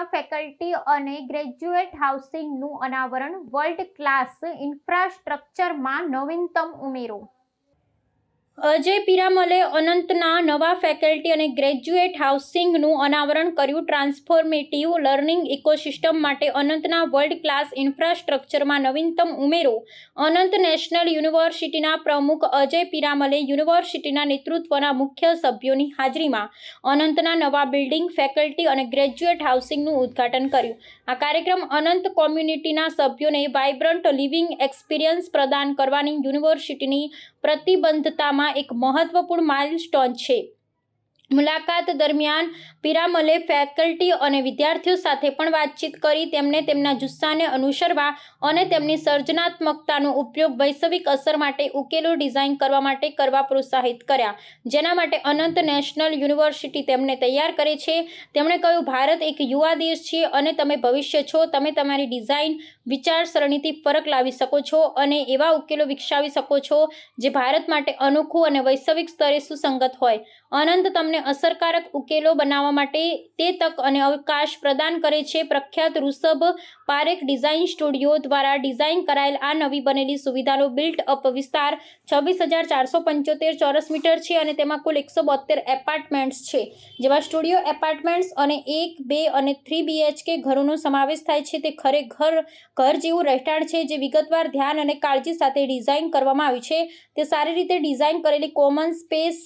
નવા ફેકલ્ટી અને ગ્રેજ્યુએટ હાઉસિંગનું અનાવરણ વર્લ્ડ ક્લાસ ઇન્ફ્રાસ્ટ્રક્ચરમાં નવીનતમ ઉમેરો. અજય પિરામલે અનંતના નવા ફેકલ્ટી અને ગ્રેજ્યુએટ હાઉસિંગનું અનાવરણ કર્યું ટ્રાન્સફોર્મેટિવ લર્નિંગ ઇકોસિસ્ટમ માટે અનંતના વર્લ્ડ ક્લાસ ઇન્ફ્રાસ્ટ્રક્ચરમાં નવીનતમ ઉમેરો. અનંત નેશનલ યુનિવર્સિટીના પ્રમુખ અજય પિરામલે યુનિવર્સિટીના નેતૃત્વના મુખ્ય સભ્યોની હાજરીમાં અનંતના નવા બિલ્ડિંગ, ફેકલ્ટી અને ગ્રેજ્યુએટ હાઉસિંગનું ઉદ્ઘાટન કર્યું. આ કાર્યક્રમ અનંત કોમ્યુનિટીના સભ્યોને વાઇબ્રન્ટ લિવિંગ એક્સપિરિયન્સ પ્રદાન કરવાની યુનિવર્સિટીની પ્રતિબદ્ધતામાં એક મહત્વપૂર્ણ માઇલસ્ટોન છે. મુલાકાત દરમિયાન પિરામલે ફેકલ્ટી અને વિદ્યાર્થીઓ સાથે પણ વાતચીત કરી. તેમને તેમના જુસ્સાને અનુસરવા અને તેમની સર્જનાત્મકતાનો ઉપયોગ વૈશ્વિક અસર માટે ઉકેલો ડિઝાઇન કરવા માટે કરવા પ્રોત્સાહિત કર્યા. જેના માટે અનંત નેશનલ યુનિવર્સિટી તેમને તૈયાર કરે છે. તેમણે કહ્યું, ભારત એક યુવા દેશ છે અને તમે ભવિષ્ય છો. તમે તમારી ડિઝાઇન વિચારસરણીથી ફરક લાવી શકો છો અને એવા ઉકેલો વિકસાવી શકો છો જે ભારત માટે અનોખું અને વૈશ્વિક સ્તરે સુસંગત હોય. અનંત તમને અસરકારક ઉકેલો બનાવવા માટે તે તક અને અવકાશ પ્રદાન કરે છે. પ્રખ્યાત ઋષભ પારેખ ડિઝાઇન સ્ટુડિયો દ્વારા ડિઝાઇન કરાયેલ આ નવી બનેલી સુવિધાનો બિલ્ટ અપ વિસ્તાર છવ્વીસ હજાર ચારસો પંચોતેર ચોરસ મીટર છે અને તેમાં કુલ એકસો બોતેર એપાર્ટમેન્ટ્સ છે. જેમાં સ્ટુડિયો, એપાર્ટમેન્ટ્સ અને એક, બે અને થ્રી બીએચકે ઘરોનો સમાવેશ થાય છે. તે ખરેખર ઘર જેવું રહેઠાણ છે જે વિગતવાર ધ્યાન અને કાળજી સાથે ડિઝાઇન કરવામાં આવ્યું છે. તે સારી રીતે ડિઝાઇન કરેલી કોમન સ્પેસ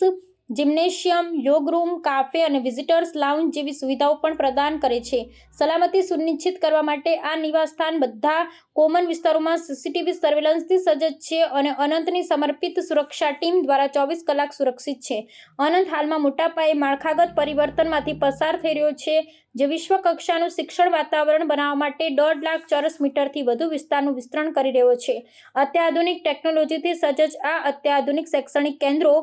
જિમ્નેશિયમ, યોગ રૂમ, કાફે અને વિઝિટર્સ લાઉન્જ જેવી સુવિધાઓ પણ પ્રદાન કરે છે. સલામતી સુનિશ્ચિત કરવા માટે આ નિવાસસ્થાન બધા કોમન વિસ્તારોમાં સીસીટીવી સર્વેલન્સથી સજ્જ છે અને અનંતની સમર્પિત સુરક્ષા ટીમ દ્વારા ચોવીસ કલાક સુરક્ષિત છે. અનંત હાલમાં મોટા પાયે માળખાગત પરિવર્તનમાંથી પસાર થઈ રહ્યો છે, જે વિશ્વ કક્ષાનું શિક્ષણ વાતાવરણ બનાવવા માટે દોઢ લાખ ચોરસ મીટરથી વધુ વિસ્તારનું વિસ્તરણ કરી રહ્યો છે. અત્યાધુનિક ટેકનોલોજીથી સજ્જ આ અત્યાધુનિક શૈક્ષણિક કેન્દ્રો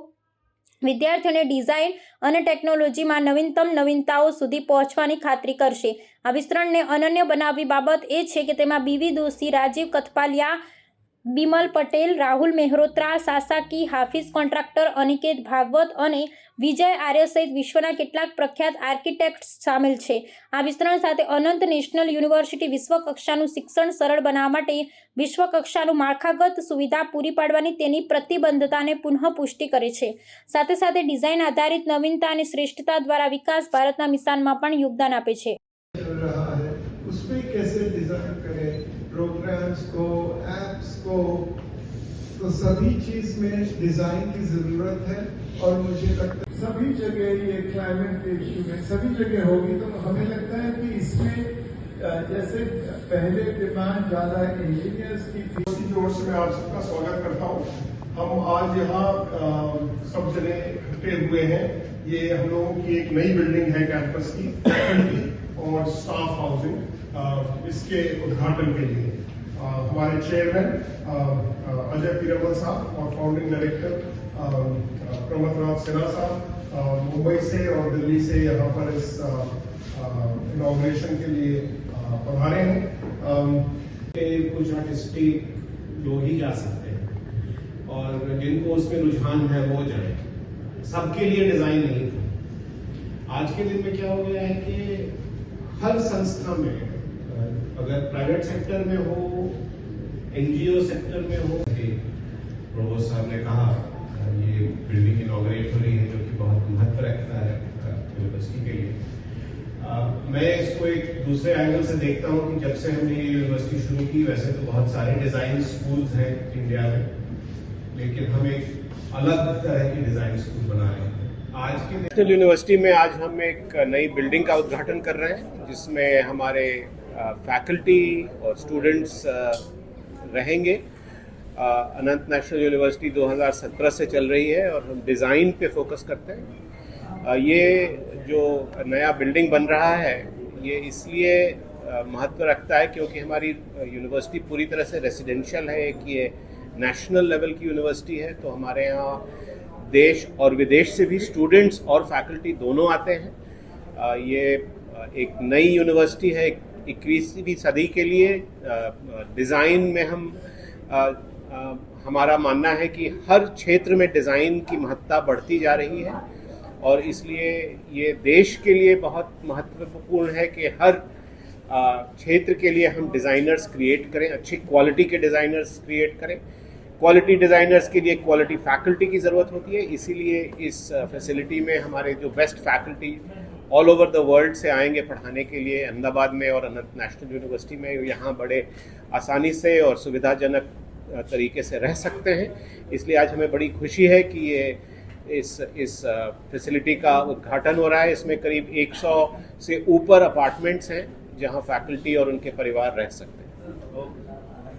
વિદ્યાર્થીઓને ડિઝાઇન અને ટેકનોલોજીમાં નવીનતમ નવીનતાઓ સુધી પહોંચવાની ખાતરી કરશે. આ વિસ્તરણને અનન્ય બનાવવી બાબત એ છે કે તેમાં B V Doshi Rajeev Kathpalia Bimal Patel, Rahul Mehrotra, Sasaki, Hafeez Contractor Aniket Bhagwat અને વિજય આર્ય સહિત વિશ્વના કેટલાક પ્રખ્યાત આર્કિટેક્ટ્સ સામેલ છે. આ વિસ્તરણ સાથે અનંત નેશનલ યુનિવર્સિટી વિશ્વકક્ષાનું શિક્ષણ સરળ બનાવવા માટે વિશ્વકક્ષાનું માળખાગત સુવિધા પૂરી પાડવાની તેની પ્રતિબદ્ધતાને પુનઃ પુષ્ટિ કરે છે. સાથે સાથે ડિઝાઇન આધારિત નવીનતા અને શ્રેષ્ઠતા દ્વારા વિકાસ ભારતના મિશનમાં પણ યોગદાન આપે છે. चल को तो सभी चीज़ में डिज़ाइन की ज़रूरत है और मुझे लगता है सभी जगह ये क्लाइमेट के इश्यू में सभी जगह होगी तो हमें लगता है कि इसमें जैसे पहले डिमांड ज़्यादा इंजीनियर्स की थी की ज़ोर से मैं आप सबका स्वागत करता हूँ। हम आज यहाँ सब जने इकट्ठे हुए हैं। ये हम लोगों की एक नई बिल्डिंग है कैंपस की और स्टाफ हाउसिंग इसके उद्घाटन के लिए। हमारे चेयरमैन अजय पीरमल साहब और फाउंडिंग डायरेक्टर प्रमोद राव सिन्हा साहब मुंबई से और दिल्ली से यहाँ पर इस इनॉग्रेशन के लिए पधारे हैं। कुछ आर्टिस्टिक लोग ही जा सकते हैं और जिनको उसमें रुझान है वो जाए। सबके लिए डिज़ाइन नहीं था। आज के दिन में क्या हो गया है कि हर संस्था में अगर प्राइवेट सेक्टर में हो एनजीओ सेक्टर में हो प्रोवोस्ट साहब ने कहा ये बिल्डिंग इनॉग्रेट हो रही है जो कि बहुत महत्व रखता है यूनिवर्सिटी के लिए. मैं इसको एक दूसरे एंगल से देखता हूँ कि जब से हमने ये यूनिवर्सिटी शुरू की वैसे तो बहुत सारे डिज़ाइन स्कूल्स हैं इंडिया में लेकिन हम एक अलग तरह की डिज़ाइन स्कूल बना रहे हैं। आज के नेशनल यूनिवर्सिटी में आज हम एक नई बिल्डिंग का उद्घाटन कर रहे हैं जिसमें हमारे फैकल्टी और स्टूडेंट्स रहेंगे। अनंत नेशनल यूनिवर्सिटी 2017 से चल रही है और हम डिज़ाइन पे फोकस करते हैं। ये जो नया बिल्डिंग बन रहा है, ये इसलिए महत्व रखता है क्योंकि हमारी यूनिवर्सिटी पूरी तरह से रेसिडेंशियल है। एक ये नेशनल लेवल की यूनिवर्सिटी है तो हमारे यहाँ देश और विदेश से भी स्टूडेंट्स और फैकल्टी दोनों आते हैं। ये एक नई यूनिवर्सिटी है इक्कीसवीं सदी के लिए डिज़ाइन में हम अ, अ, हमारा मानना है कि हर क्षेत्र में डिज़ाइन की महत्ता बढ़ती जा रही है और इसलिए ये देश के लिए बहुत महत्वपूर्ण है कि हर क्षेत्र के लिए हम डिज़ाइनर्स क्रिएट करें अच्छी क्वालिटी के डिज़ाइनर्स क्रिएट करें। क्वालिटी डिज़ाइनर्स के लिए क्वालिटी फैकल्टी की ज़रूरत होती है इसीलिए इस फैसिलिटी में हमारे जो best faculty all over the world से आएँगे पढ़ाने के लिए, अहमदाबाद में और अनंत नेशनल यूनिवर्सिटी में, यहाँ बड़े आसानी से और सुविधाजनक तरीके से रह सकते हैं। इसलिए आज हमें बड़ी खुशी है कि ये इस इस फैसिलिटी का उद्घाटन हो रहा है। इसमें करीब 100 से ऊपर अपार्टमेंट्स हैं, जहाँ फैकल्टी और उनके परिवार रह सकते हैं।